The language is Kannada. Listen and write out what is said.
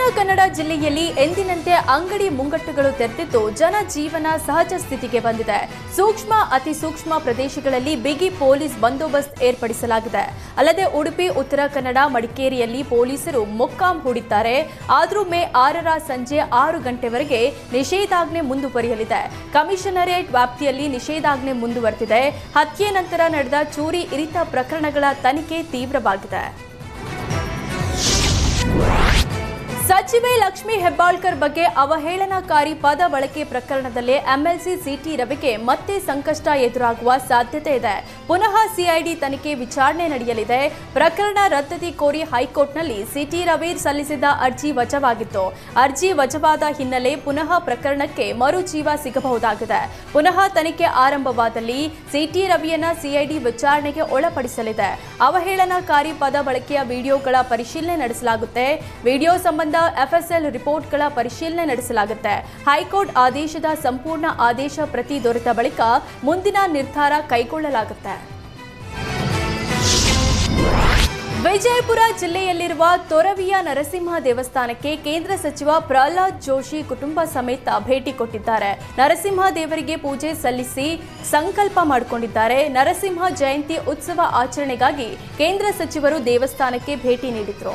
ದಕ್ಷಿಣ ಕನ್ನಡ ಜಿಲ್ಲೆಯಲ್ಲಿ ಎಂದಿನಂತೆ ಅಂಗಡಿ ಮುಂಗಟ್ಟುಗಳು ತೆರೆದಿದ್ದು ಜನಜೀವನ ಸಹಜ ಸ್ಥಿತಿಗೆ ಬಂದಿದೆ. ಸೂಕ್ಷ್ಮ, ಅತಿ ಸೂಕ್ಷ್ಮ ಪ್ರದೇಶಗಳಲ್ಲಿ ಬಿಗಿ ಪೊಲೀಸ್ ಬಂದೋಬಸ್ತ್ ಏರ್ಪಡಿಸಲಾಗಿದೆ. ಅಲ್ಲದೆ ಉಡುಪಿ, ಉತ್ತರ ಕನ್ನಡ, ಮಡಿಕೇರಿಯಲ್ಲಿ ಪೊಲೀಸರು ಮೊಕ್ಕಾಂ ಹೂಡಿದ್ದಾರೆ. ಆದರೂ ಮೇ ಆರರ ಸಂಜೆ ಆರು ಗಂಟೆವರೆಗೆ ನಿಷೇಧಾಜ್ಞೆ ಮುಂದುವರಿಯಲಿದೆ. ಕಮಿಷನರೇಟ್ ವ್ಯಾಪ್ತಿಯಲ್ಲಿ ನಿಷೇಧಾಜ್ಞೆ ಮುಂದುವರೆದಿದೆ. ಹತ್ಯೆ ನಂತರ ನಡೆದ ಚೂರಿ ಇರಿತ ಪ್ರಕರಣಗಳ ತನಿಖೆ ತೀವ್ರವಾಗಿದೆ. ಸಚಿವೆ ಲಕ್ಷ್ಮಿ ಹೆಬ್ಬಾಳ್ಕರ್ ಬಗ್ಗೆ ಅವಹೇಳನಕಾರಿ ಪದ ಬಳಕೆ ಪ್ರಕರಣದಲ್ಲಿ ಎಂಎಲ್ಸಿ ಸಿಟಿ ರವಿಗೆ ಮತ್ತೆ ಸಂಕಷ್ಟ ಎದುರಾಗುವ ಸಾಧ್ಯತೆ ಇದೆ. ಪುನಃ ಸಿಐಡಿ ತನಿಖೆ ವಿಚಾರಣೆ ನಡೆಯಲಿದೆ. ಪ್ರಕರಣ ರದ್ದತಿ ಕೋರಿ ಹೈಕೋರ್ಟ್ನಲ್ಲಿ ಸಿಟಿ ರವಿ ಸಲ್ಲಿಸಿದ್ದ ಅರ್ಜಿ ವಜವಾಗಿತ್ತು. ಅರ್ಜಿ ವಜವಾದ ಹಿನ್ನೆಲೆ ಪುನಃ ಪ್ರಕರಣಕ್ಕೆ ಮರುಜೀವ ಸಿಗಬಹುದಾಗಿದೆ. ಪುನಃ ತನಿಖೆ ಆರಂಭವಾದಲ್ಲಿ ಸಿಟಿ ರವಿಯನ್ನ ಸಿಐಡಿ ವಿಚಾರಣೆಗೆ ಒಳಪಡಿಸಲಿದೆ. ಅವಹೇಳನಕಾರಿ ಪದ ಬಳಕೆಯ ವಿಡಿಯೋಗಳ ಪರಿಶೀಲನೆ ನಡೆಸಲಾಗುತ್ತೆ. ವಿಡಿಯೋ ಸಂಬಂಧ ಎಫ್ಎಸ್ಎಲ್ ರಿಪೋರ್ಟ್ಗಳ ಪರಿಶೀಲನೆ ನಡೆಸಲಾಗುತ್ತೆ. ಹೈಕೋರ್ಟ್ ಆದೇಶದ ಸಂಪೂರ್ಣ ಆದೇಶ ಪ್ರತಿ ದೊರೆತ ಬಳಿಕ ಮುಂದಿನ ನಿರ್ಧಾರ ಕೈಗೊಳ್ಳಲಾಗುತ್ತೆ. ವಿಜಯಪುರ ಜಿಲ್ಲೆಯಲ್ಲಿರುವ ತೊರವಿಯ ನರಸಿಂಹ ದೇವಸ್ಥಾನಕ್ಕೆ ಕೇಂದ್ರ ಸಚಿವ ಪ್ರಹ್ಲಾದ್ ಜೋಶಿ ಕುಟುಂಬ ಸಮೇತ ಭೇಟಿ ಕೊಟ್ಟಿದ್ದಾರೆ. ನರಸಿಂಹ ದೇವರಿಗೆ ಪೂಜೆ ಸಲ್ಲಿಸಿ ಸಂಕಲ್ಪ ಮಾಡಿಕೊಂಡಿದ್ದಾರೆ. ನರಸಿಂಹ ಜಯಂತಿ ಉತ್ಸವ ಆಚರಣೆಗಾಗಿ ಕೇಂದ್ರ ಸಚಿವರು ದೇವಸ್ಥಾನಕ್ಕೆ ಭೇಟಿ ನೀಡಿದ್ರು.